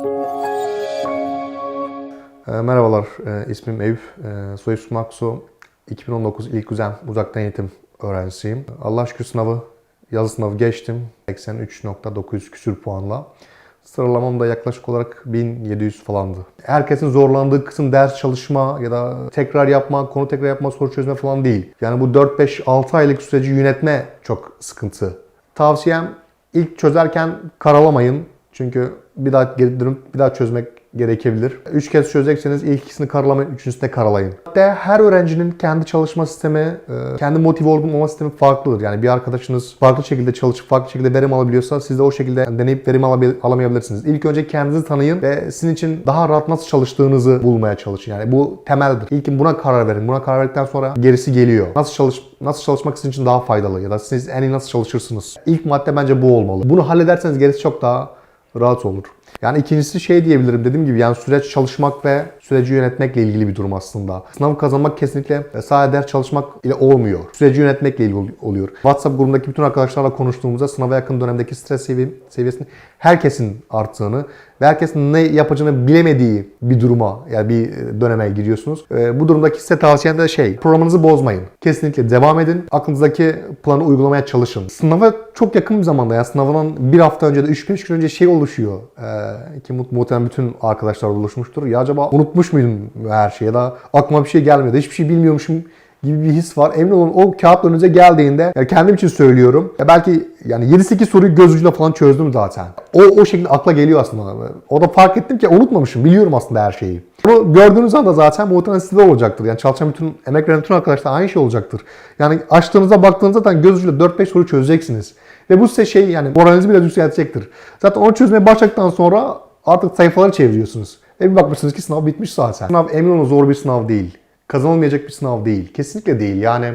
E, Merhabalar, e, ismim Eyüp. E, Soy ismim Aksu. 2019 ilk düzen uzaktan eğitim öğrencisiyim. Allah şükür sınavı, yazı sınavı geçtim. 83.900 küsür puanla. Sıralamam da yaklaşık olarak 1700 falandı. Herkesin zorlandığı kısım ders çalışma ya da tekrar yapma, konu tekrar yapma, soru çözme falan değil. Yani bu 4-5-6 aylık süreci yönetme çok sıkıntı. Tavsiyem ilk çözerken karalamayın. Çünkü bir daha geri dönüp bir daha çözmek gerekebilir. Üç kez çözecekseniz ilk ikisini karalamayın, üçüncüsünü de karalayın. Hatta her öğrencinin kendi çalışma sistemi, e, kendi motive olma sistemi farklıdır. Yani bir arkadaşınız farklı şekilde çalışıp farklı şekilde verim alabiliyorsa siz de o şekilde deneyip verim alamayabilirsiniz. İlk önce kendinizi tanıyın ve sizin için daha rahat nasıl çalıştığınızı bulmaya çalışın. Yani bu temeldir. İlkin buna karar verin. Buna karar verdikten sonra gerisi geliyor. Nasıl çalış nasıl çalışmak sizin için daha faydalı ya da siz en iyi nasıl çalışırsınız? İlk madde bence bu olmalı. Bunu hallederseniz gerisi çok daha rahat olur. Yani ikincisi şey diyebilirim dediğim gibi yani süreç çalışmak ve süreci yönetmekle ilgili bir durum aslında. Sınav kazanmak kesinlikle sadece ders çalışmak ile olmuyor. Süreci yönetmekle ilgili ol- oluyor. WhatsApp grubundaki bütün arkadaşlarla konuştuğumuzda sınava yakın dönemdeki stres sevi- seviyesinin herkesin arttığını ve herkesin ne yapacağını bilemediği bir duruma yani bir döneme giriyorsunuz. Ee, Bu durumdaki size tavsiyem de şey programınızı bozmayın. Kesinlikle devam edin. Aklınızdaki planı uygulamaya çalışın. Sınava çok yakın bir zamanda yani sınavından bir hafta önce de 3-5 gün önce şey oluşuyor. Ee, ki muhtemelen bütün arkadaşlar da oluşmuştur. Ya acaba unutmuş muydum her şeyi ya da aklıma bir şey gelmedi. Hiçbir şey bilmiyormuşum gibi bir his var. Emin olun o kağıt önünüze geldiğinde yani kendim için söylüyorum. Ya belki yani 7-8 soruyu göz ucuyla falan çözdüm zaten. O o şekilde akla geliyor aslında. O da fark ettim ki unutmamışım. Biliyorum aslında her şeyi. Bunu gördüğünüz anda zaten muhtemelen sizde olacaktır. Yani çalışan bütün, emek veren bütün arkadaşlar aynı şey olacaktır. Yani açtığınızda baktığınızda zaten göz ucuyla 4-5 soru çözeceksiniz. Ve bu size şey yani moralinizi biraz yükseltecektir. Zaten onu çözmeye başladıktan sonra artık sayfaları çeviriyorsunuz. Ve bir bakmışsınız ki sınav bitmiş zaten. Sınav emin olun zor bir sınav değil. Kazanılmayacak bir sınav değil. Kesinlikle değil. Yani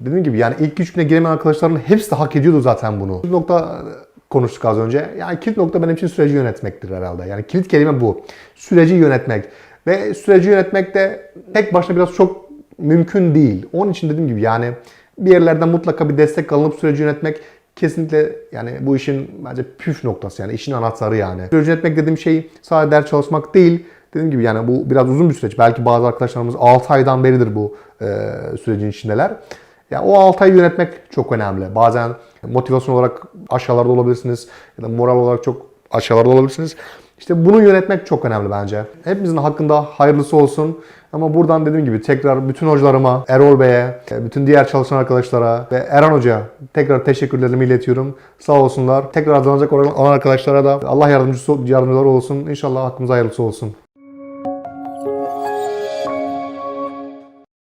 dediğim gibi yani ilk üç güne giremeyen arkadaşların hepsi de hak ediyordu zaten bunu. Bir nokta konuştuk az önce. Yani kilit nokta benim için süreci yönetmektir herhalde. Yani kilit kelime bu. Süreci yönetmek. Ve süreci yönetmek de tek başına biraz çok mümkün değil. Onun için dediğim gibi yani bir yerlerden mutlaka bir destek alınıp süreci yönetmek kesinlikle yani bu işin bence püf noktası yani işin anahtarı yani. Süreci yönetmek dediğim şey sadece ders çalışmak değil. Dediğim gibi yani bu biraz uzun bir süreç. Belki bazı arkadaşlarımız 6 aydan beridir bu e, sürecin içindeler. Ya o 6 ayı yönetmek çok önemli. Bazen motivasyon olarak aşağılarda olabilirsiniz ya da moral olarak çok aşağılarda olabilirsiniz. İşte bunu yönetmek çok önemli bence. Hepimizin hakkında hayırlısı olsun. Ama buradan dediğim gibi tekrar bütün hocalarıma, Erol Bey'e, bütün diğer çalışan arkadaşlara ve Eren Hoca tekrar teşekkürlerimi iletiyorum. Sağ olsunlar. Tekrar hazırlanacak olan arkadaşlara da Allah yardımcısı yardımcıları olsun. İnşallah hakkımıza hayırlısı olsun.